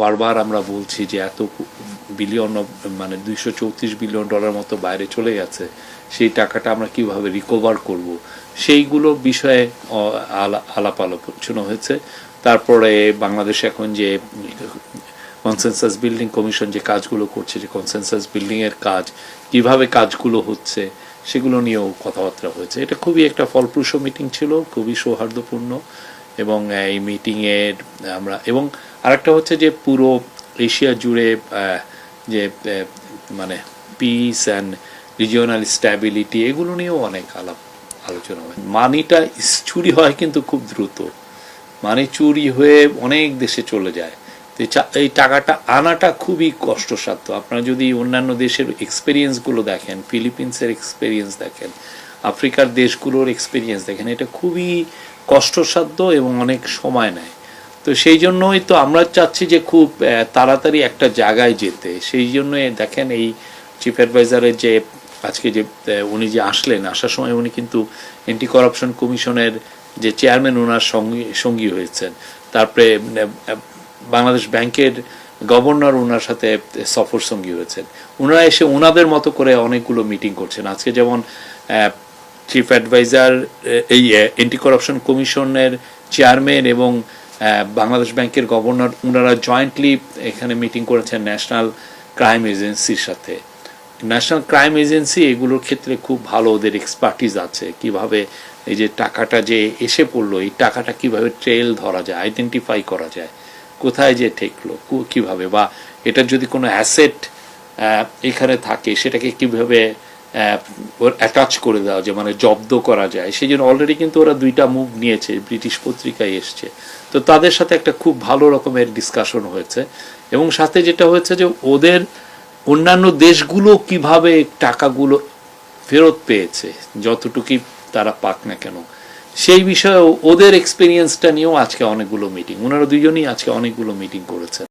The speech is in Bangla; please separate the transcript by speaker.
Speaker 1: বারবার আমরা বলছি যে এত বিলিয়ন মানে দুইশো চৌত্রিশ বিলিয়ন ডলার মতো বাইরে চলে গেছে, সেই টাকাটা আমরা কীভাবে রিকভার করব? সেইগুলো বিষয়ে আলাপ আলোচনা হয়েছে। তারপরে বাংলাদেশ এখন যে কনসেনসাস বিল্ডিং কমিশন যে কাজগুলো করছে, যে কনসেনসাস বিল্ডিং এর কাজ, কীভাবে কাজগুলো হচ্ছে, সেগুলো নিয়েও কথাবার্তা হয়েছে। এটা খুবই একটা ফলপ্রসূ মিটিং ছিল, খুবই সৌহার্দ্যপূর্ণ। এবং এই মিটিংয়ের আমরা, এবং আরেকটা হচ্ছে যে পুরো এশিয়া জুড়ে যে মানে পিস অ্যান্ড রিজিওনাল স্ট্যাবিলিটি এগুলো নিয়েও অনেক আলাপ আলোচনা হয়। মানিটা চুরি হয় কিন্তু খুব দ্রুত। মানে চুরি হয়ে অনেক দেশে চলে যায়। তো এই টাকাটা আনাটা খুবই কষ্টসাধ্য। আপনারা যদি অন্যান্য দেশের এক্সপিরিয়েন্সগুলো দেখেন ফিলিপিন্সের এক্সপিরিয়েন্স দেখেন আফ্রিকার দেশগুলোর এক্সপিরিয়েন্স দেখেন, এটা খুবই কষ্টসাধ্য এবং অনেক সময় নেয়। তো সেই জন্যই তো আমরা চাচ্ছি যে খুব তাড়াতাড়ি একটা জায়গায় যেতে। সেই জন্য দেখেন এই চিফ অ্যাডভাইজারের যে, আজকে যে উনি যে আসলেন, আসার সময় উনি কিন্তু অ্যান্টি করাপশন কমিশনের যে চেয়ারম্যান ওনার সঙ্গী সঙ্গী হয়েছেন। তারপরে বাংলাদেশ ব্যাংকের গভর্নর ওনার সাথে সফর সঙ্গী হয়েছেন। ওনারা এসে ওনাদের মতো করে অনেকগুলো মিটিং করছেন। আজকে যেমন চিফ অ্যাডভাইজার এই এন্টি করাপশন কমিশনের চেয়ারম্যান এবং বাংলাদেশ ব্যাংকের গভর্নর ওনারা জয়েন্টলি এখানে মিটিং করেছেন ন্যাশনাল ক্রাইম এজেন্সির সাথে। ন্যাশনাল ক্রাইম এজেন্সি এগুলোর ক্ষেত্রে খুব ভালো ওদের এক্সপার্টিস আছে। কীভাবে এই যে টাকাটা যে এসে পড়ল, এই টাকাটা কীভাবে ট্রেল ধরা যায় আইডেন্টিফাই করা যায়, কোথায় যে ঠেকলো কীভাবে বা এটার যদি কোনো অ্যাসেট এখানে থাকে, সেটাকে কীভাবে অ্যাটাচ করে দেওয়া যায় মানে জব্দ করা যায়। সেই জন্য অলরেডি কিন্তু ওরা দুইটা মুভ নিয়েছে, ব্রিটিশ পত্রিকায় এসছে। তো তাদের সাথে একটা খুব ভালো রকমের ডিসকাশন হয়েছে। এবং সাথে যেটা হয়েছে যে ওদের অন্যান্য দেশগুলো কীভাবে টাকাগুলো ফেরত পেয়েছে, যতটুকুই তারা পাক না কেন। সেই বিষয়ে ওদের এক্সপিরিয়েন্সটা নিয়েও আজকে অনেকগুলো মিটিং ওনারা দুজনেই আজকে অনেকগুলো মিটিং করেছেন।